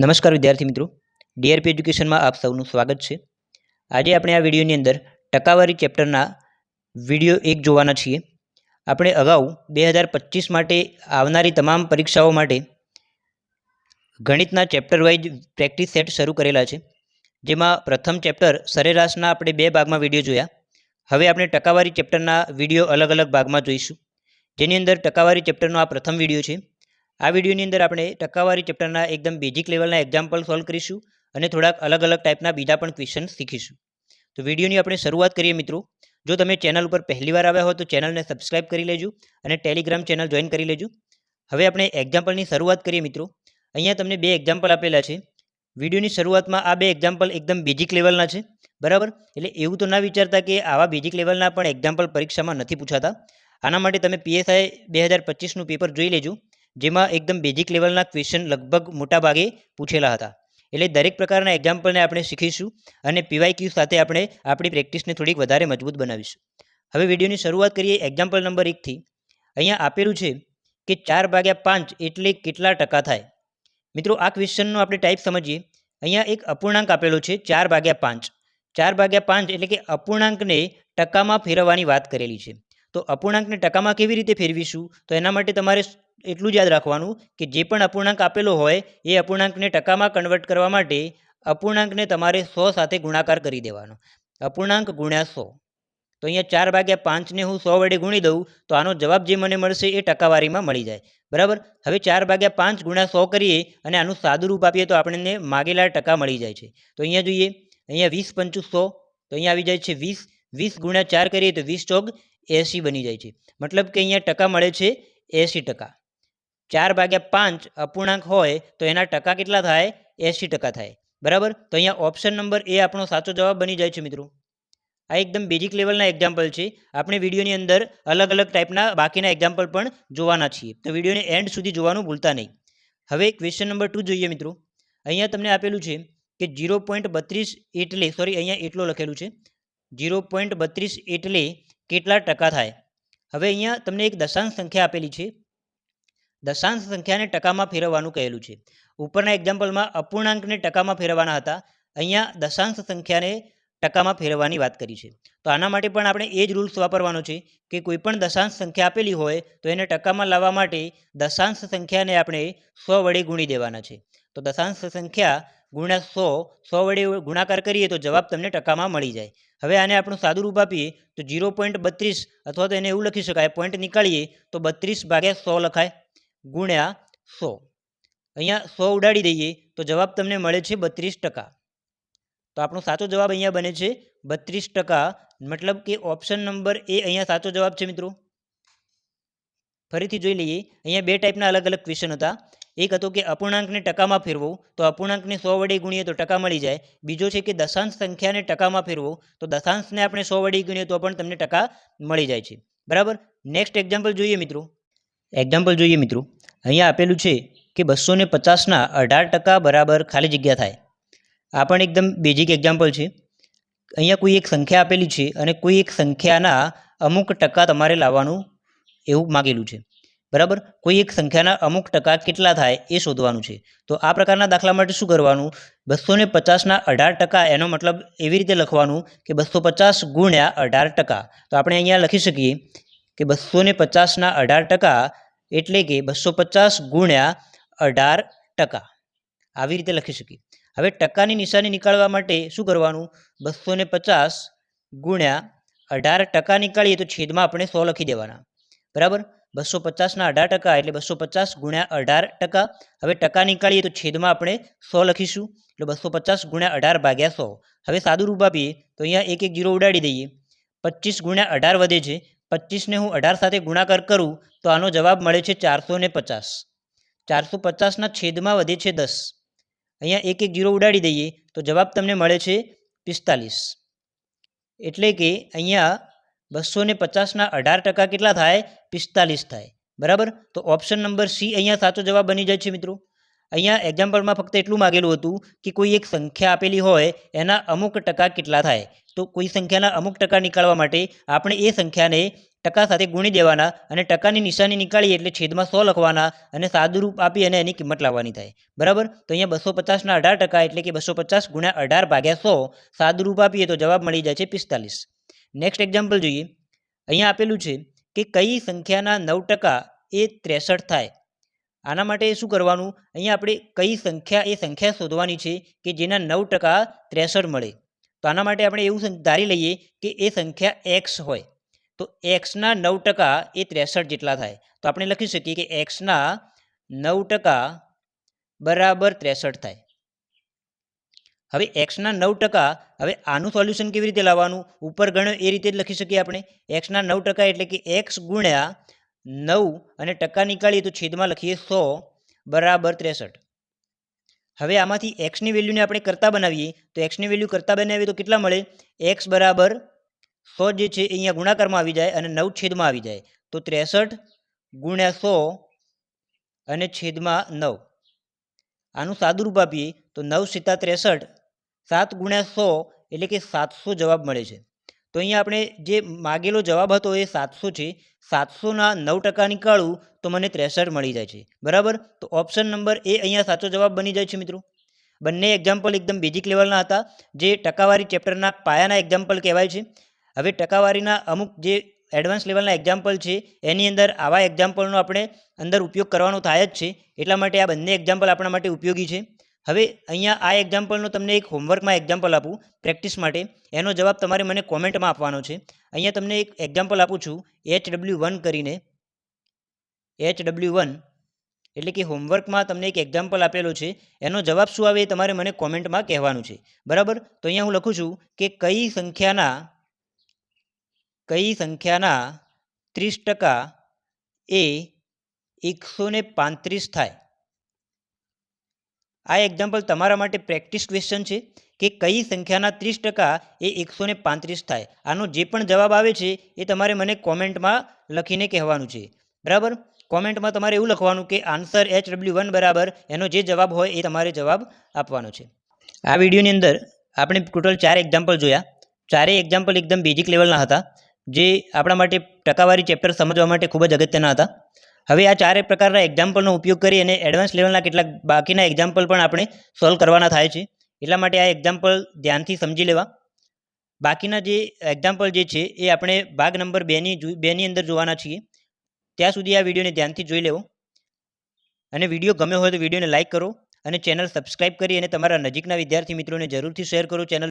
નમસ્કાર વિદ્યાર્થી મિત્રો. ડીઆરપી એજ્યુકેશનમાં આપ સૌનું સ્વાગત છે. આજે આપણે આ વિડીયોની અંદર ટકાવારી ચેપ્ટરના વીડિયો એક જોવાના છીએ. આપણે અગાઉ બે હજાર પચીસ માટે આવનારી તમામ પરીક્ષાઓ માટે ગણિતના ચેપ્ટર વાઇઝ પ્રેક્ટિસ સેટ શરૂ કરેલા છે. જેમાં પ્રથમ ચેપ્ટર સરેરાશના આપણે બે ભાગમાં વીડિયો જોયા. હવે આપણે ટકાવારી ચેપ્ટરના વીડિયો અલગ અલગ ભાગમાં જોઈશું. જેની અંદર ટકાવારી ચેપ્ટરનો આ પ્રથમ વીડિયો છે. આ વિડીયોની અંદર આપણે ટકાવારી ચેપ્ટરના એકદમ બેઝિક લેવલના એક્ઝામ્પલ સોલ્વ કરીશું અને થોડાક અલગ અલગ ટાઈપના બીજા પણ ક્વેશ્ચન શીખીશું. તો વિડીયોની આપણે શરૂઆત કરીએ મિત્રો. જો તમે ચેનલ ઉપર પહેલીવાર આવ્યા હો તો ચેનલને સબસ્ક્રાઇબ કરી લેજો અને ટેલિગ્રામ ચેનલ જોઈન કરી લેજો. હવે આપણે એક્ઝામ્પલની શરૂઆત કરીએ મિત્રો. અહીંયા તમને બે એક્ઝામ્પલ આપેલા છે. વિડીયોની શરૂઆતમાં આ બે એક્ઝામ્પલ એકદમ બેઝિક લેવલના છે. બરાબર? એટલે એવું તો ના વિચારતા કે આવા બેઝિક લેવલના પણ એક્ઝામ્પલ પરીક્ષામાં નથી પૂછાતા. આના માટે તમે પીએસઆઈ બે હજાર પચીસનું પેપર જોઈ લેજો. જેમાં એકદમ બેઝિક લેવલના ક્વેશ્ચન લગભગ મોટા ભાગે પૂછેલા હતા. એટલે દરેક પ્રકારના એક્ઝામ્પલને આપણે શીખીશું અને પીવાય ક્યુ સાથે આપણે આપણી પ્રેક્ટિસને થોડીક વધારે મજબૂત બનાવીશું. હવે વિડીયોની શરૂઆત કરીએ એક્ઝામ્પલ નંબર એકથી અહીંયા આપેલું છે કે ચાર ભાગ્યા પાંચ એટલે કેટલા ટકા થાય? મિત્રો, આ ક્વેશ્ચનનો આપણે ટાઈપ સમજીએ. અહીંયા એક અપૂર્ણાંક આપેલો છે ચાર ભાગ્યા પાંચ. ચાર ભાગ્યા પાંચ એટલે કે અપૂર્ણાંકને ટકામાં ફેરવવાની વાત કરેલી છે. તો અપૂર્ણાંકને ટકામાં કેવી રીતે ફેરવીશું? તો એના માટે તમારે એટલું જ યાદ રાખવાનું કે જે પણ અપૂર્ણાંક આપેલો હોય, એ અપૂર્ણાંકને ટકામાં કન્વર્ટ કરવા માટે અપૂર્ણાંકને તમારે સો સાથે ગુણાકાર કરી દેવાનો. અપૂર્ણાંક ગુણ્યા સો. તો અહીંયા ચાર ભાગ્યા પાંચને હું સો વડે ગુણી દઉં, તો આનો જવાબ જે મને મળશે એ ટકાવારીમાં મળી જાય. બરાબર? હવે ચાર ભાગ્યા પાંચ ગુણ્યા સો કરીએ અને આનું સાદું રૂપ આપીએ તો આપણને માગેલા ટકા મળી જાય છે. તો અહીંયા જોઈએ, અહીંયા વીસ પંચું સો, તો અહીંયા આવી જાય છે વીસ. વીસ ગુણ્યા ચાર કરીએ તો વીસ ચોક એંસી બની જાય છે. મતલબ કે અહીંયા ટકા મળે છે એંસી ટકા. ચાર ભાગ્યા પાંચ અપૂર્ણાંક હોય તો એના ટકા કેટલા થાય? એંસી ટકા થાય. બરાબર? તો અહીંયા ઓપ્શન નંબર એ આપણો સાચો જવાબ બની જાય છે, મિત્રો. આ એકદમ બેઝિક લેવલના એક્ઝામ્પલ છે. આપણે વિડીયોની અંદર અલગ અલગ ટાઈપના બાકીના એક્ઝામ્પલ પણ જોવાના છીએ. તો વિડીયોને એન્ડ સુધી જોવાનું ભૂલતા નહીં. હવે ક્વેશ્ચન નંબર ટુ જોઈએ, મિત્રો. અહીંયા તમને આપેલું છે કે જીરો પોઈન્ટ બત્રીસ એટલે સોરી અહીંયા એટલો લખેલું છે. ઝીરો પોઈન્ટ બત્રીસ એટલે કેટલા ટકા થાય? હવે અહીંયા તમને એક દશાંશ સંખ્યા આપેલી છે. દશાંશ સંખ્યાને ટકામાં ફેરવવાનું કહેલું છે. ઉપરના એક્ઝામ્પલમાં અપૂર્ણાંકને ટકામાં ફેરવવાના હતા. અહીંયા દશાંશ સંખ્યાને ટકામાં ફેરવવાની વાત કરી છે. તો આના માટે પણ આપણે એ જ રૂલ્સ વાપરવાનો છે કે કોઈ પણ દશાંશ સંખ્યા આપેલી હોય તો એને ટકામાં લાવવા માટે દશાંશ સંખ્યાને આપણે સો વડે ગુણી દેવાના છે. તો દશાંશ સંખ્યા ગુણ્યા સો સો વડે ગુણાકાર કરીએ તો જવાબ તમને ટકામાં મળી જાય. હવે આને આપણું સાદું રૂપ આપીએ તો ઝીરો પોઈન્ટ બત્રીસ અથવા તો એને એવું લખી શકાય પોઈન્ટ નીકાળીએ તો બત્રીસ ભાગ્યા સો લખાય. ગુણ્યા સો. અહીંયા સો ઉડાડી દઈએ તો જવાબ તમને મળે છે બત્રીસ ટકા. તો આપણો સાચો જવાબ અહીંયા બને છે બત્રીસ ટકા. મતલબ કે ઓપ્શન નંબર એ અહીંયા સાચો જવાબ છે મિત્રો. ફરીથી જોઈ લઈએ. અહીંયા બે ટાઈપના અલગ અલગ ક્વેશ્ચન હતા. એક હતો કે અપૂર્ણાંકને ટકામાં ફેરવો, તો અપૂર્ણાંકને સો વડે ગુણીએ તો ટકા મળી જાય. બીજો છે કે દશાંશ સંખ્યાને ટકામાં ફેરવો, તો દશાંશને આપણે સો વડે ગુણીએ તો પણ તમને ટકા મળી જાય છે. બરાબર? નેક્સ્ટ એક્ઝામ્પલ જોઈએ મિત્રો. એક્ઝામ્પલ જોઈએ મિત્રો. અહીંયા આપેલું છે કે બસો ને પચાસના અઢાર ટકા બરાબર ખાલી જગ્યા થાય. આ પણ એકદમ બેઝિક એક્ઝામ્પલ છે. અહીંયા કોઈ એક સંખ્યા આપેલી છે અને કોઈ એક સંખ્યાના અમુક ટકા તમારે લાવવાનું એવું માગેલું છે. બરાબર? કોઈ એક સંખ્યાના અમુક ટકા કેટલા થાય એ શોધવાનું છે. તો આ પ્રકારના દાખલા માટે શું કરવાનું? બસો ને પચાસના અઢાર ટકા એનો મતલબ એવી રીતે લખવાનું કે બસો પચાસ ગુણ્યા અઢાર ટકા. તો આપણે અહીંયા લખી શકીએ કે બસો ને પચાસના અઢાર ટકા એટલે કે બસો પચાસ ગુણ્યા અઢાર ટકા. આવી રીતે લખી શકીએ. હવે ટકાની નિશાની નીકાળવા માટે શું કરવાનું? બસો ને પચાસ ગુણ્યા અઢાર ટકા નીકાળીએ તો છેદમાં આપણે સો લખી દેવાના. બરાબર? બસો પચાસના અઢાર ટકા એટલે બસો પચાસ ગુણ્યા અઢાર ટકા. હવે ટકા નીકાળીએ તો છેદમાં આપણે સો લખીશું. એટલે બસો પચાસ ગુણ્યા અઢાર ભાગ્યા સો. હવે સાદું રૂપ આપીએ તો અહીંયા એક એક જીરો ઉડાડી દઈએ. પચીસ ગુણ્યા અઢાર વધે છે. પચીસને હું અઢાર સાથે ગુણાકાર કરું, તો આનો જવાબ મળે છે ચારસો ને પચાસ. ચારસો પચાસના છેદમાં વધે છે દસ. અહીંયા એક એક જીરો ઉડાડી દઈએ, તો જવાબ તમને મળે છે પિસ્તાલીસ. એટલે કે અહીંયા બસો ને પચાસના અઢાર ટકા કેટલા થાય? પિસ્તાલીસ થાય. બરાબર? તો ઓપ્શન નંબર સી અહીંયા સાચો જવાબ બની જાય છે મિત્રો. અહીંયા એક્ઝામ્પલમાં ફક્ત એટલું માગેલું હતું કે કોઈ એક સંખ્યા આપેલી હોય, એના અમુક ટકા કેટલા થાય? તો કોઈ સંખ્યાના અમુક ટકા નીકાળવા માટે આપણે એ સંખ્યાને ટકા સાથે ગુણી દેવાના અને ટકાની નિશાની નીકાળીએ એટલે છેદમાં સો લખવાના અને સાદુરૂપ આપી અને એની કિંમત લાવવાની થાય. બરાબર? તો અહીંયા બસો પચાસના અઢાર ટકા એટલે કે બસો પચાસ ગુણ્યા અઢાર ભાગ્યા સો, સાદુરૂપ આપીએ તો જવાબ મળી જાય છે પિસ્તાલીસ. નેક્સ્ટ એક્ઝામ્પલ જોઈએ. અહીંયા આપેલું છે કે કઈ સંખ્યાના નવ ટકા એ ત્રેસઠ થાય? આના માટે શું કરવાનું? અહીંયા આપણે કઈ સંખ્યા, એ સંખ્યા શોધવાની છે કે જેના નવ ટકા ત્રેસઠ મળે. તો આના માટે આપણે એવું ધારી લઈએ કે એ સંખ્યા એક્સ હોય. તો એક્સના નવ ટકા એ ત્રેસઠ જેટલા થાય. તો આપણે લખી શકીએ કે એક્સના નવ ટકા બરાબર ત્રેસઠ થાય. હવે એક્સના નવ ટકા, હવે આનું સોલ્યુશન કેવી રીતે લાવવાનું? ઉપર ગણ્યો એ રીતે જ લખી શકીએ આપણે. એક્સના નવ ટકા એટલે કે એક્સ ગુણ્યા નવ અને ટકા નીકાળીએ તો છેદમાં લખીએ સો બરાબર ત્રેસઠ. હવે આમાંથી એક્સની વેલ્યુને આપણે કરતાં બનાવીએ, તો એક્સની વેલ્યુ કરતાં બનાવીએ તો કેટલા મળે? એક્સ બરાબર સો જે છે અહીંયા ગુણાકારમાં આવી જાય અને નવ છેદમાં આવી જાય. તો ત્રેસઠ ગુણ્યા સો અને છેદમાં નવ. આનું સાદુરૂપ આપીએ તો નવ સીતા ત્રેસઠ, સાત ગુણ્યા સો એટલે કે સાતસો જવાબ મળે છે. તો અહીંયા આપણે જે માગેલો જવાબ હતો એ સાતસો છે. સાતસોના નવ ટકા નીકાળું તો મને ત્રેસઠ મળી જાય છે. બરાબર? તો ઓપ્શન નંબર એ અહીંયા સાચો જવાબ બની જાય છે મિત્રો. બંને એક્ઝામ્પલ એકદમ બેઝિક લેવલના હતા. જે ટકાવારી ચેપ્ટરના પાયાના એક્ઝામ્પલ કહેવાય છે. હવે ટકાવારીના અમુક જે એડવાન્સ લેવલના એક્ઝામ્પલ છે, એની અંદર આવા એક્ઝામ્પલનો આપણે અંદર ઉપયોગ કરવાનો થાય જ છે. એટલા માટે આ બંને એક્ઝામ્પલ આપણા માટે ઉપયોગી છે. હવે અહીંયા આ એક્ઝામ્પલનો તમને એક હોમવર્કમાં એક્ઝામ્પલ આપું પ્રેક્ટિસ માટે. એનો જવાબ તમારે મને કોમેન્ટમાં આપવાનો છે. અહીંયા તમને એક એક્ઝામ્પલ આપું છું એચ ડબલ્યુ વન કરીને. એચ ડબલ્યુ વન એટલે કે હોમવર્કમાં તમને એક એક્ઝામ્પલ આપેલો છે. એનો જવાબ શું આવે એ તમારે મને કોમેન્ટમાં કહેવાનું છે. બરાબર? તો અહીંયા હું લખું છું કે કઈ સંખ્યાના કઈ સંખ્યાના ત્રીસ ટકા એ એકસો પાંત્રીસ થાય. આ એક્ઝામ્પલ તમારા માટે પ્રેક્ટિસ ક્વેશ્ચન છે કે કઈ સંખ્યાના ત્રીસ ટકા એ એકસો પાંત્રીસ થાય. આનો જે પણ જવાબ આવે છે એ તમારે મને કોમેન્ટમાં લખીને કહેવાનું છે. બરાબર? કોમેન્ટમાં તમારે એવું લખવાનું કે આન્સર એચ ડબલ્યુ વન બરાબર, એનો જે જવાબ હોય એ તમારે જવાબ આપવાનો છે. આ વિડીયોની અંદર આપણે ટોટલ ચાર એક્ઝામ્પલ જોયા. ચારેય એક્ઝામ્પલ એકદમ બેઝિક લેવલના હતા, જે આપણા માટે ટકાવારી ચેપ્ટર સમજવા માટે ખૂબ જ અગત્યના હતા. હવે આ ચારે પ્રકારના એક્ઝામ્પલનો ઉપયોગ કરી અને એડવાન્સ લેવલના કેટલાક બાકીના એક્ઝામ્પલ પણ આપણે સોલ્વ કરવાના થાય છે. એટલા માટે આ એક્ઝામ્પલ ધ્યાનથી સમજી લેવા. બાકીના જે એક્ઝામ્પલ જે છે એ આપણે ભાગ નંબર બેની બેની અંદર જોવાના છીએ. ત્યાં સુધી આ વિડીયોને ધ્યાનથી જોઈ લેવો. અને વીડિયો ગમ્યો હોય તો વિડીયોને લાઇક કરો અને ચેનલ સબસ્ક્રાઇબ કરી અને તમારા નજીકના વિદ્યાર્થી મિત્રોને જરૂરથી શેર કરો. ચેનલ